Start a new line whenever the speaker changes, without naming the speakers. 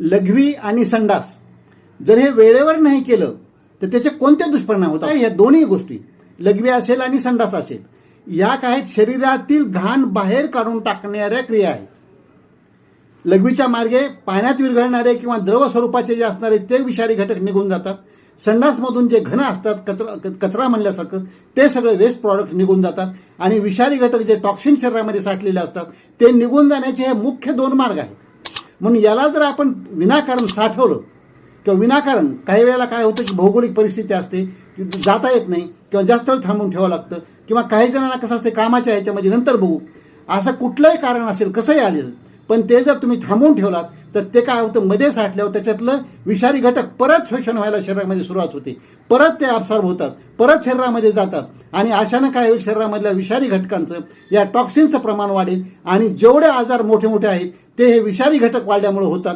लघवी आणि संडास. जर हे वेळेवर नाही केलं तर त्याचे कोणते दुष्परिणाम होतात? या दोन्ही गोष्टी लघवी असेल आणि संडास असेल या काय शरीरातील घाण बाहेर काढून टाकणाऱ्या क्रिया आहेत. लघवीच्या मार्गे पाण्यात विरघळणारे किंवा द्रव स्वरूपाचे जे असणारे ते विषारी घटक निघून जातात. संडासमधून जे घन असतात कचरा कचरा म्हणल्यासारखं ते सगळे वेस्ट प्रॉडक्ट निघून जातात. आणि विषारी घटक जे टॉक्सिन शरीरामध्ये साठलेले असतात ते निघून जाण्याचे हे मुख्य दोन मार्ग आहेत. म्हणून याला जर आपण विनाकारण साठवलं किंवा विनाकारण काही वेळेला काय होतं की भौगोलिक परिस्थिती असते जाता येत नाही किंवा जास्त वेळ थांबून ठेवावं लागतं किंवा काही जणांना कसं असते कामाच्या ह्याच्यामध्ये नंतर बघू. असं कुठलंही कारण असेल कसंही आलेलं पण ते जर तुम्ही थांबवून ठेवलात तर ते काय होतं मध्ये साठल्यावर त्याच्यातलं विषारी घटक परत शोषण व्हायला शरीरामध्ये सुरुवात होते. परत ते absorb होतात परत शरीरामध्ये जातात. आणि अशानं काय होईल शरीरामधल्या विषारी घटकांचं या टॉक्सिनचं प्रमाण वाढेल. आणि जेवढे आजार मोठे मोठे आहेत ते हे विषारी घटक वाढल्यामुळे होतात.